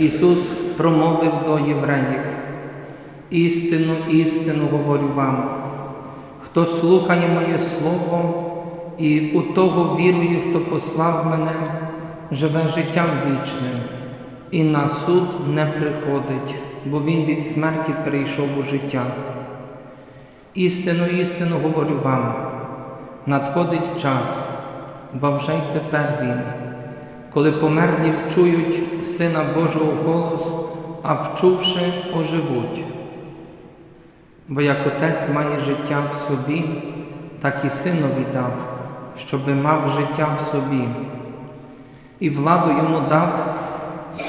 Ісус промовив до євреїв, істину, істину говорю вам, хто слухає моє Слово і у того вірує, хто послав мене, живе життям вічним, і на суд не приходить, бо він від смерті перейшов у життя. Істину, істину говорю вам, надходить час, бо вже й тепер він, коли померлі вчують Сина Божого голос, а вчувши, оживуть. Бо як Отець має життя в собі, так і Синові дав, щоби мав життя в собі, і владу йому дав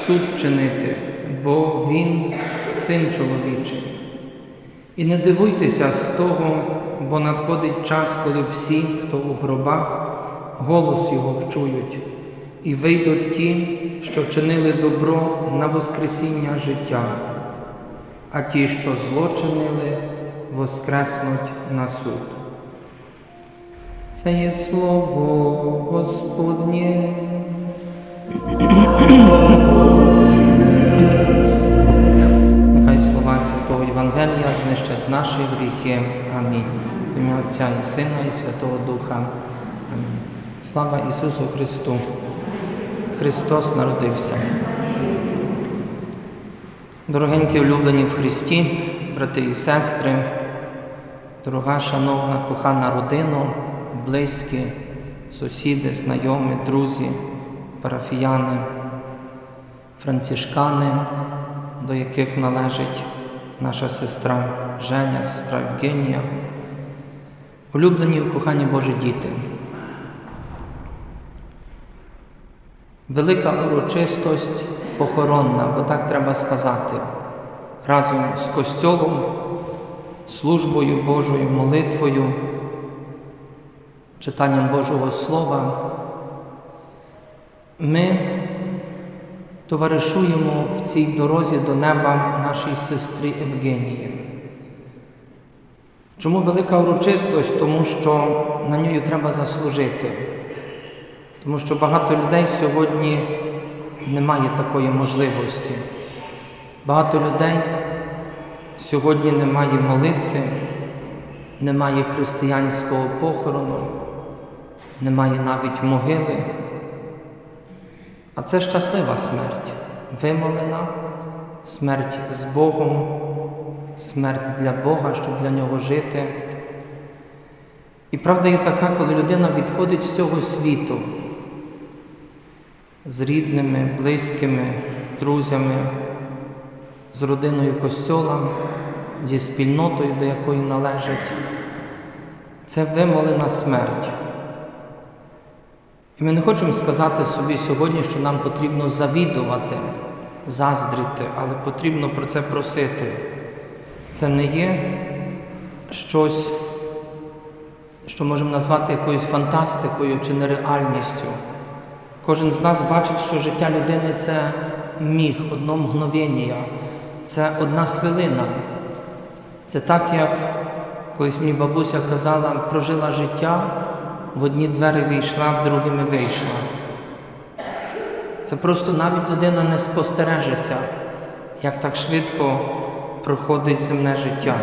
суд чинити, бо він син чоловічий. І не дивуйтеся з того, бо надходить час, коли всі, хто у гробах, голос Його вчують, і вийдуть ті, що чинили добро на Воскресіння життя, а ті, що зло чинили, воскреснуть на суд. Це є слово Господнє. Нехай слова Святого Євангелія знищать наші гріхи. Амінь. В ім'я Отця і Сина, і Святого Духа. Амінь. Слава Ісусу Христу! Христос народився. Дорогенькі улюблені в Христі, брати і сестри, дорога, шановна, кохана родина, близькі, сусіди, знайомі, друзі, парафіяни, францишкани, до яких належить наша сестра Женя, сестра Євгенія, улюблені і кохані Божі діти. Велика урочистость похоронна, бо так треба сказати, разом з костьолом, службою Божою, молитвою, читанням Божого Слова, ми товаришуємо в цій дорозі до неба нашій сестрі Евгенії. Чому велика урочистость? Тому що на нею треба заслужити. Тому що багато людей сьогодні не має такої можливості. Багато людей сьогодні не має молитви, немає християнського похорону, немає навіть могили. А це щаслива смерть, вимолена, смерть з Богом, смерть для Бога, щоб для нього жити. І правда є така, коли людина відходить з цього світу з рідними, близькими, друзями, з родиною костьола, зі спільнотою, до якої належить. Це вимолена смерть. І ми не хочемо сказати собі сьогодні, що нам потрібно завідувати, заздрити, але потрібно про це просити. Це не є щось, що можемо назвати якоюсь фантастикою чи нереальністю. Кожен з нас бачить, що життя людини це міг, одно мгновення, це одна хвилина. Це так, як колись мені бабуся казала, прожила життя, в одні двері війшла, в другими вийшла. Це просто навіть людина не спостережеться, як так швидко проходить земне життя.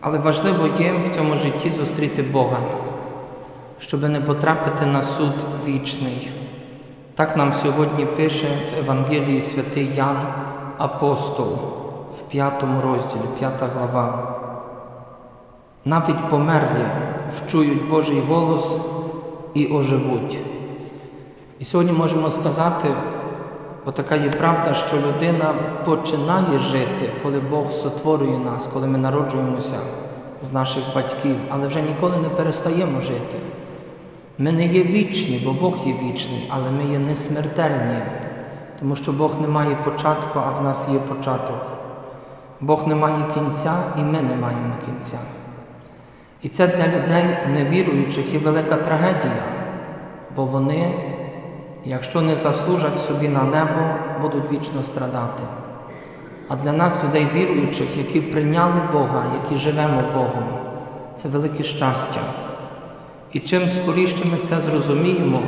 Але важливо є в цьому житті зустріти Бога щоб не потрапити на суд вічний. Так нам сьогодні пише в Евангелії святий Ян Апостол в п'ятому розділі, п'ята глава. Навіть померлі вчують Божий голос і оживуть. І сьогодні можемо сказати, бо така є правда, що людина починає жити, коли Бог сотворює нас, коли ми народжуємося з наших батьків, але вже ніколи не перестаємо жити. Ми не є вічні, бо Бог є вічний, але ми є несмертельні, тому що Бог не має початку, а в нас є початок. Бог не має кінця, і ми не маємо кінця. І це для людей, невіруючих, є велика трагедія, бо вони, якщо не заслужать собі на небо, будуть вічно страдати. А для нас, людей віруючих, які прийняли Бога, які живемо Богом, це велике щастя. І чим скоріше ми це зрозуміємо,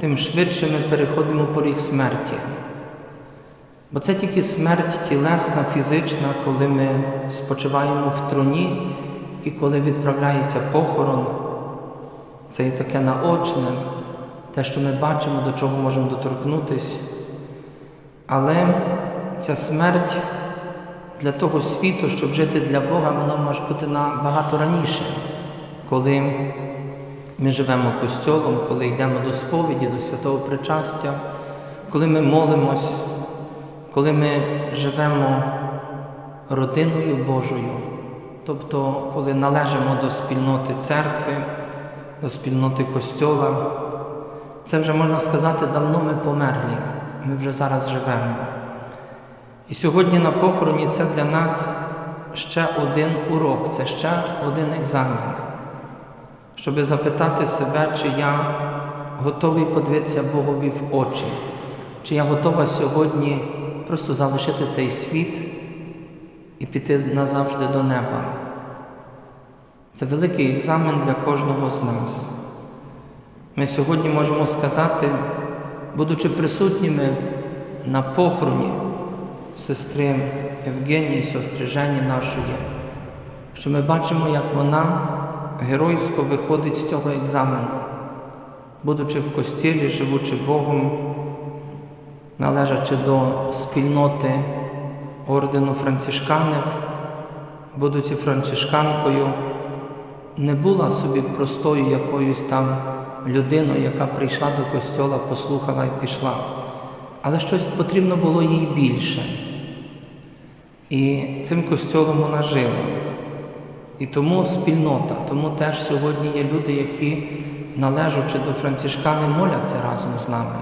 тим швидше ми переходимо поріг смерті. Бо це тільки смерть тілесна, фізична, коли ми спочиваємо в труні і коли відправляється похорон. Це є таке наочне, те, що ми бачимо, до чого можемо доторкнутися. Але ця смерть для того світу, щоб жити для Бога, вона може бути набагато раніше, коли ми живемо костьолом, коли йдемо до сповіді, до святого причастя, коли ми молимось, коли ми живемо родиною Божою, тобто коли належимо до спільноти церкви, до спільноти костьола, це вже можна сказати, давно ми померлі, ми вже зараз живемо. І сьогодні на похороні це для нас ще один урок, це ще один екзамен, щоб запитати себе, чи я готовий подивитися Богові в очі, чи я готова сьогодні просто залишити цей світ і піти назавжди до неба. Це великий екзамен для кожного з нас. Ми сьогодні можемо сказати, будучи присутніми на похороні сестри Євгенії, сестри Жені нашої, що ми бачимо, як вона геройсько виходить з цього екзамену, будучи в костілі, живучи Богом, належачи до спільноти ордену францишканів, будучи францишканкою, не була собі простою якоюсь там людиною, яка прийшла до костьола, послухала і пішла. Але щось потрібно було їй більше. І цим костьолом вона жила. І тому спільнота, тому теж сьогодні є люди, які, належачи до францишкани, моляться разом з нами.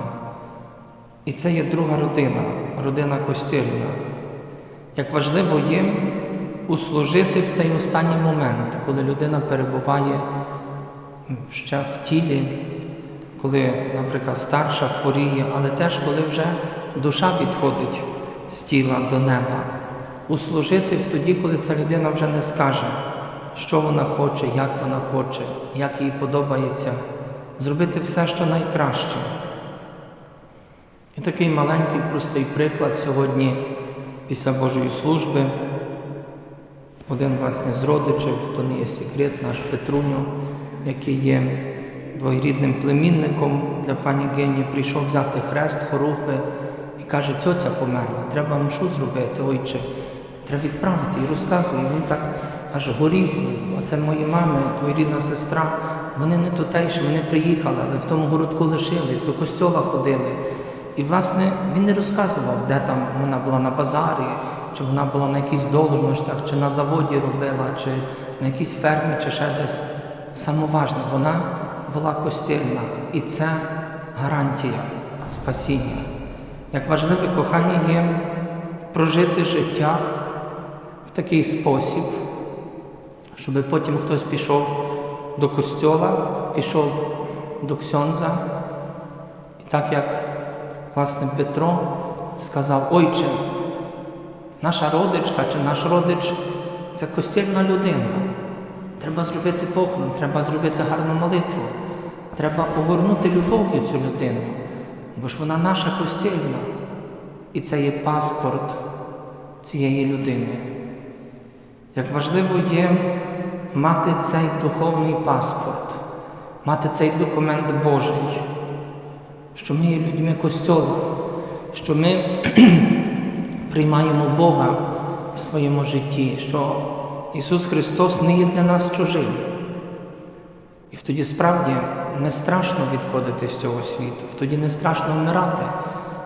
І це є друга родина, родина костільна. Як важливо є услужити в цей останній момент, коли людина перебуває ще в тілі, коли, наприклад, старша хворіє, але теж коли вже душа відходить з тіла до неба, услужити в тоді, коли ця людина вже не скаже, що вона хоче, як вона хоче, як їй подобається, зробити все, що найкраще. І такий маленький простий приклад сьогодні після Божої служби. Один власне з родичів, то не є секрет, наш Петруньо, який є двоюрідним племінником для пані Гені, прийшов взяти хрест, хорухви і каже, цьоця померла, треба мшу зробити, ойче, треба відправити. І розказує. І він так каже, горіх, оце мої мами, двоюрідна сестра, вони не тутейші, вони приїхали, але в тому городку лишились, до костьола ходили. І, власне, він не розказував, де там вона була на базарі, чи вона була на якихось должностях, чи на заводі робила, чи на якійсь фермі, чи ще десь. Самоважне, вона була костільна, і це гарантія спасіння. Як важливе кохання є прожити життя в такий спосіб, щоб потім хтось пішов до костьола, пішов до ксьонза, і так як власне Петро сказав, ойче, наша родичка чи наш родич це костільна людина. Треба зробити похорон, треба зробити гарну молитву, треба огорнути любов'ю цю людину, бо ж вона наша костільна. І це є паспорт цієї людини. Як важливо є мати цей духовний паспорт, мати цей документ Божий, що ми є людьми костьолу, що ми приймаємо Бога в своєму житті. що Ісус Христос не є для нас чужим. І тоді справді не страшно відходити з цього світу, тоді не страшно вмирати,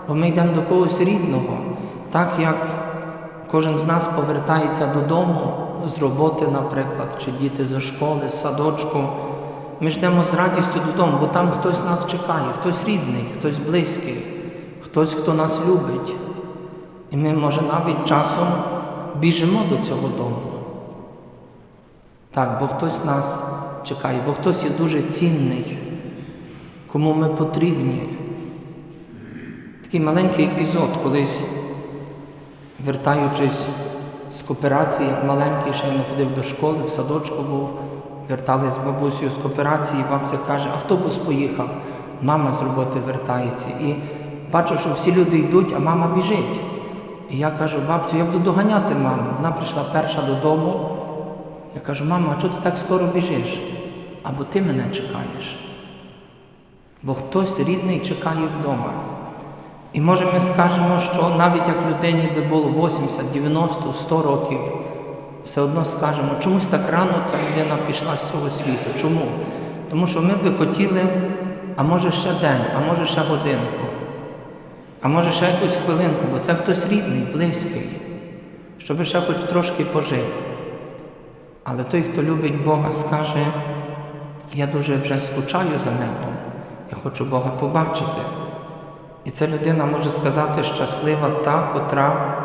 бо ми йдемо до когось рідного, так як кожен з нас повертається додому з роботи, наприклад, чи діти зі школи, з садочку. Ми ж йдемо з радістю додому, бо там хтось нас чекає, хтось рідний, хтось близький, хтось, хто нас любить. І ми, може, навіть часом біжимо до цього дому. Так, бо хтось нас чекає, бо хтось є дуже цінний, кому ми потрібні. Такий маленький епізод колись вертаючись з кооперації, як маленький, ще не ходив до школи, в садочку був, вертались з бабусею з кооперації, бабця каже, автобус поїхав, мама з роботи вертається. І бачу, що всі люди йдуть, а мама біжить. І я кажу, бабцю, я буду доганяти маму. Вона прийшла перша додому. Я кажу, мама, а чого ти так скоро біжиш? Або ти мене чекаєш. Бо хтось рідний чекає вдома. І може ми скажемо, що навіть як людині би було 80, 90, 100 років, все одно скажемо, чомусь так рано ця людина пішла з цього світу. Чому? Тому що ми би хотіли, а може ще день, а може ще годинку, а може ще якусь хвилинку, бо це хтось рідний, близький, щоб ще хоч трошки пожив. Але той, хто любить Бога, скаже, я дуже вже скучаю за небом, я хочу Бога побачити. І ця людина може сказати щаслива та, котра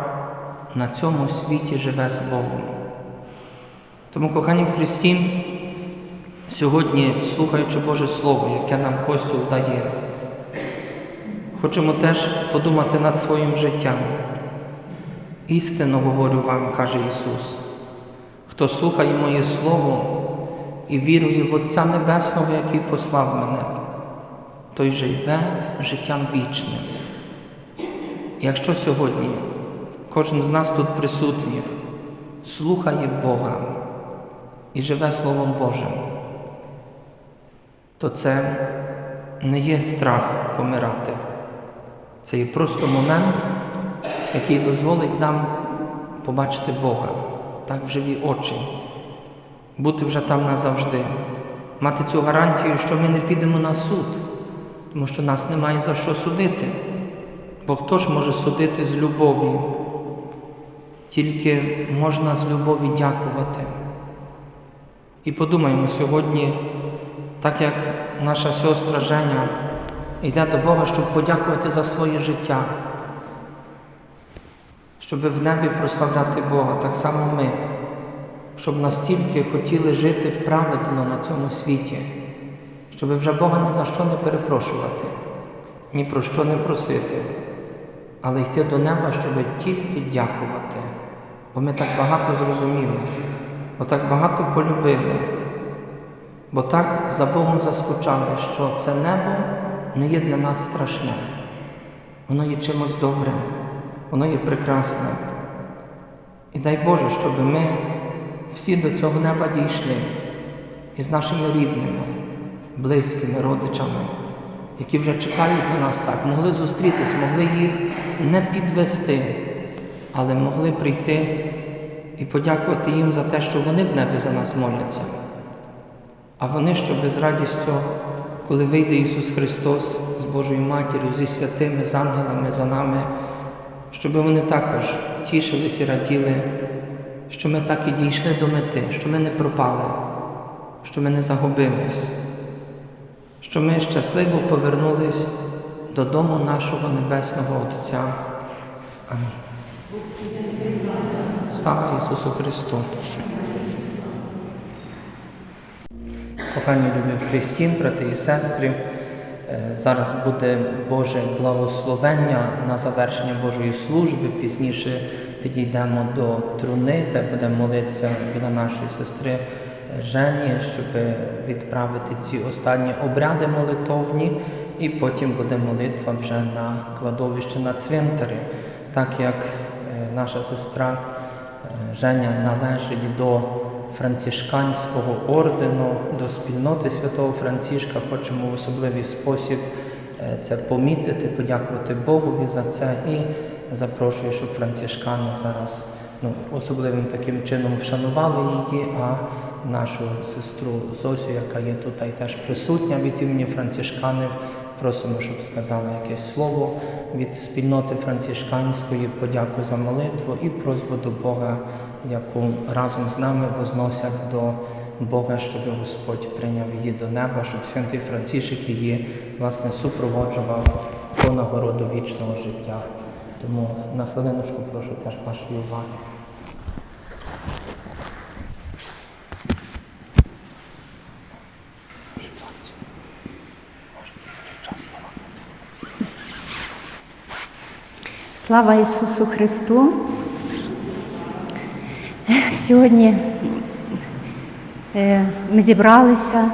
на цьому світі живе з Богом. Тому, кохані в Христі, сьогодні, слухаючи Боже Слово, яке нам Костюл дає, хочемо теж подумати над своїм життям. Істинно говорю вам, каже Ісус, хто слухає моє Слово і вірує в Отця Небесного, який послав мене, той живе життям вічним. Якщо сьогодні кожен з нас тут присутніх слухає Бога і живе Словом Божим, то це не є страх помирати. Це є просто момент, який дозволить нам побачити Бога так в живі очі, бути вже там назавжди, мати цю гарантію, що ми не підемо на суд, тому що нас немає за що судити. Бо хто ж може судити з любов'ю? Тільки можна з любові дякувати. І подумаємо сьогодні, так як наша сестра Женя йде до Бога, щоб подякувати за своє життя, щоб в небі прославляти Бога, так само ми, щоб настільки хотіли жити праведно на цьому світі, щоб вже Бога ні за що не перепрошувати, ні про що не просити, але йти до неба, щоб тільки дякувати. Бо ми так багато зрозуміли, бо так багато полюбили, бо так за Богом заскучали, що це небо не є для нас страшним. Воно є чимось добрим, воно є прекрасним. І дай Боже, щоб ми всі до цього неба дійшли із нашими рідними, близькими, родичами, які вже чекають на нас так, могли зустрітись, могли їх не підвести, але могли прийти і подякувати їм за те, що вони в небі за нас моляться. А вони, щоб з радістю, коли вийде Ісус Христос з Божою Матір'ю, зі святими, з ангелами за нами, щоб вони також тішились і раділи, що ми так і дійшли до мети, що ми не пропали, що ми не загубились, що ми щасливо повернулись додому нашого Небесного Отця. Амінь. Слава Ісусу Христу! Кохані любі в Христі, брати і сестри, е, зараз буде Боже благословення на завершення Божої служби. Пізніше підійдемо до труни, де будемо молитися біля нашої сестри Жені, щоб відправити ці останні обряди молитовні, і потім буде молитва вже на кладовищі на цвинтарі, так як е, наша сестра е, Женя належить до францишканського ордену, до спільноти святого Францишка. Хочемо в особливий спосіб е, це помітити, подякувати Богові за це і запрошую, щоб францишкани зараз ну, особливим таким чином вшанували її, а нашу сестру Зосю, яка є тут і теж присутня від імені францишканів, просимо, щоб сказала якесь слово від спільноти францишканської, подяку за молитву і просьбу до Бога, яку разом з нами возносять до Бога, щоб Господь прийняв її до неба, щоб святий Францишек її власне супроводжував по нагороду вічного життя. Тому на хвилиночку прошу теж вашої уваги. Слава Ісусу Христу! Сьогодні е, ми зібралися,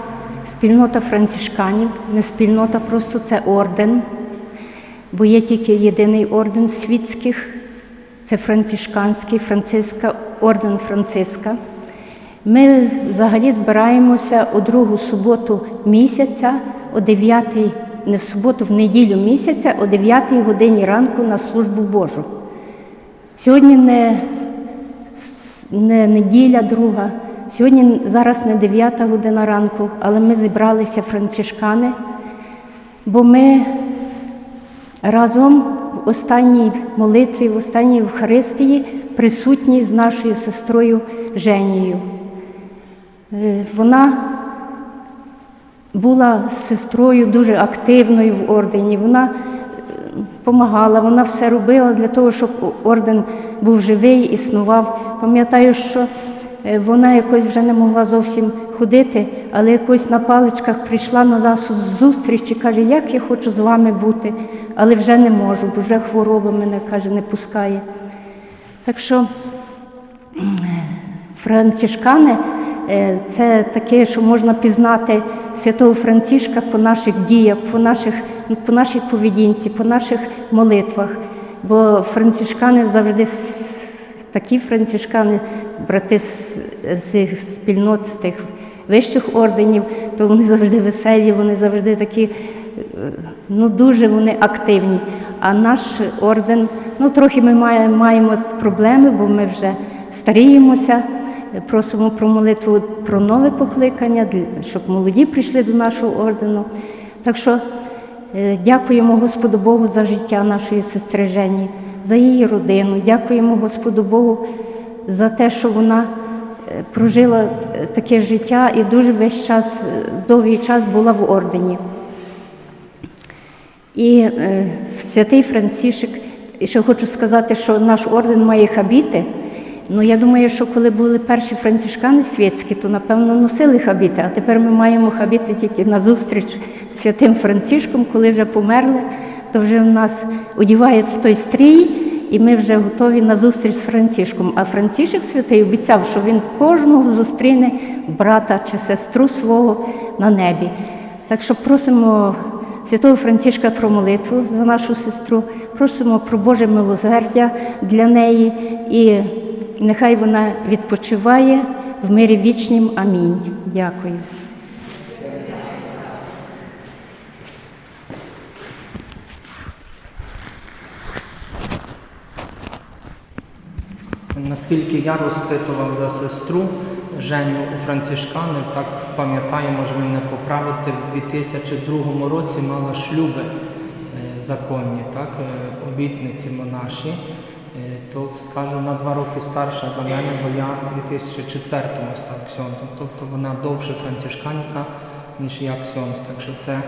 спільнота францишканів, не спільнота, просто це орден, бо є тільки єдиний орден світських, це францишканський, Франциска, орден Франциска. Ми взагалі збираємося у другу суботу місяця о 9, не в суботу, в неділю місяця о 9 годині ранку на службу Божу. Сьогодні не не неділя друга. Сьогодні зараз не 9 година ранку, але ми зібралися францишкани, бо ми разом в останній молитві, в останній Євхаристії присутні з нашою сестрою Женією. Е, Вона була сестрою дуже активною в ордені. Вона допомагала, вона все робила для того, щоб орден був живий, існував. Пам'ятаю, що е, вона якось вже не могла зовсім ходити, але якось на паличках прийшла на нас зустріч і каже, як я хочу з вами бути, але вже не можу, бо вже хвороба мене каже, не пускає. Так що е, це таке, що можна пізнати святого Францишка по наших діях, по, наших, по нашій поведінці, по наших молитвах. Бо францишкани завжди такі францишкани, брати з, з спільнот з тих вищих орденів, то вони завжди веселі, вони завжди такі, е, ну дуже вони активні. А наш орден, ну трохи ми маємо проблеми, бо ми вже старіємося. Просимо про молитву про нове покликання, щоб молоді прийшли до нашого ордену. Так що е, дякуємо Господу Богу за життя нашої сестри Жені, за її родину. Дякуємо Господу Богу за те, що вона е, прожила е, таке життя і дуже весь час, довгий час була в ордені. І святий Францишек, і ще хочу сказати, що наш орден має хабіти. Ну, я думаю, що коли були перші францишкани світські, то напевно носили хабіти, а тепер ми маємо хабіти тільки на зустріч з святим Францишком, коли вже померли, то вже в нас одівають в той стрій, і ми вже готові на зустріч з Францишком. А Францишек святий обіцяв, що він кожного зустріне брата чи сестру свого на небі. Так що просимо святого Францишка про молитву за нашу сестру, просимо про Боже милосердя для неї і нехай вона відпочиває в мирі вічнім. Амінь. Дякую. Наскільки я розпитував за сестру Женю у францишканів, так пам'ятаю, може мене поправити, в 2002 році мала шлюби е, законні, так, е, обітниці монаші. То скажу на два роки старша за мене, бо я у 2004 став ксьонзом. Тобто вона довше францишканка, ніж я ксьонз. Так що це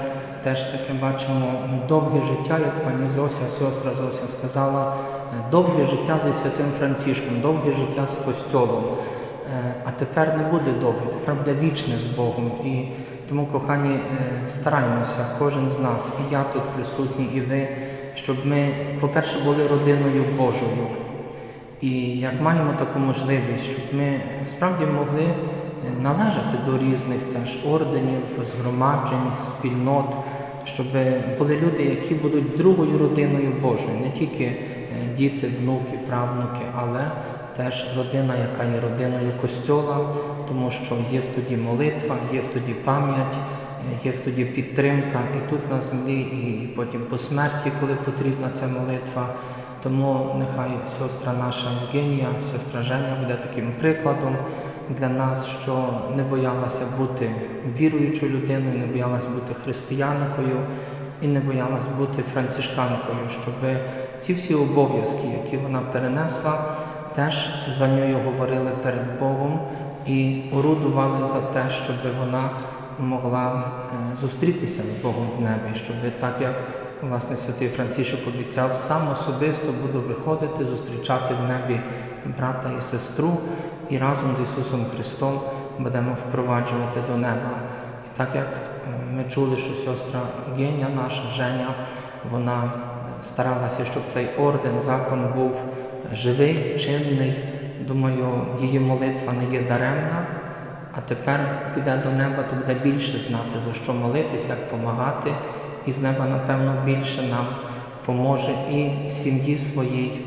теж таке бачимо довге життя, як пані Зося, сестра Зося сказала, е, довге життя зі святим Францишком, довге життя з костьолом. Е, А тепер не буде довге, тепер буде вічне з Богом. І тому, кохані, е, стараємося, кожен з нас, і я тут присутній, і ви, щоб ми, по-перше, були родиною Божою. І як маємо таку можливість, щоб ми справді могли е, належати до різних теж орденів, згромаджень, спільнот, щоб були люди, які будуть другою родиною Божою, не тільки е, діти, внуки, правнуки, але теж родина, яка є родиною Костьола, тому що є в тоді молитва, є в тоді пам'ять, е, є в тоді підтримка і тут на землі, і потім по смерті, коли потрібна ця молитва. Тому нехай сестра наша Євгенія, сестра Женя буде таким прикладом для нас, що не боялася бути віруючою людиною, не боялась бути християнкою і не боялась бути францишканкою, щоб ці всі обов'язки, які вона перенесла, теж за нею говорили перед Богом і орудували за те, щоб вона могла е, зустрітися з Богом в небі, щоб так як власне святий Францишок обіцяв, сам особисто буду виходити, зустрічати в небі брата і сестру, і разом з Ісусом Христом будемо впроваджувати до неба. І так як е, ми чули, що сестра Геня, наша Женя, вона старалася, щоб цей орден, закон був живий, чинний, думаю, її молитва не є даремна, а тепер піде до неба, то буде більше знати, за що молитися, як допомагати, і з неба, напевно, більше нам поможе і сім'ї своїй,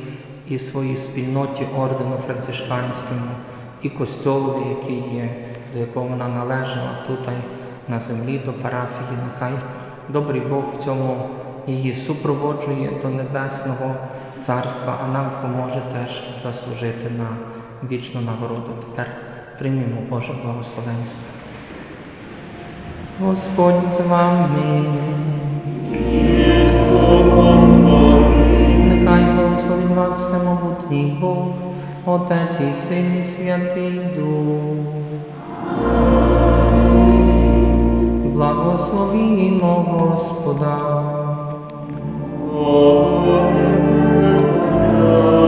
і своїй спільноті ордену францишканському, і костьолові, який є, до якого вона належала тут на землі, до парафії. Нехай добрий Бог в цьому її супроводжує до небесного царства, а нам поможе теж заслужити на вічну нагороду. Тепер приймімо Боже благословенство. Господь з вами. Бог, Отець і Син, і Святий Дух. Благословімо Господа. Amen.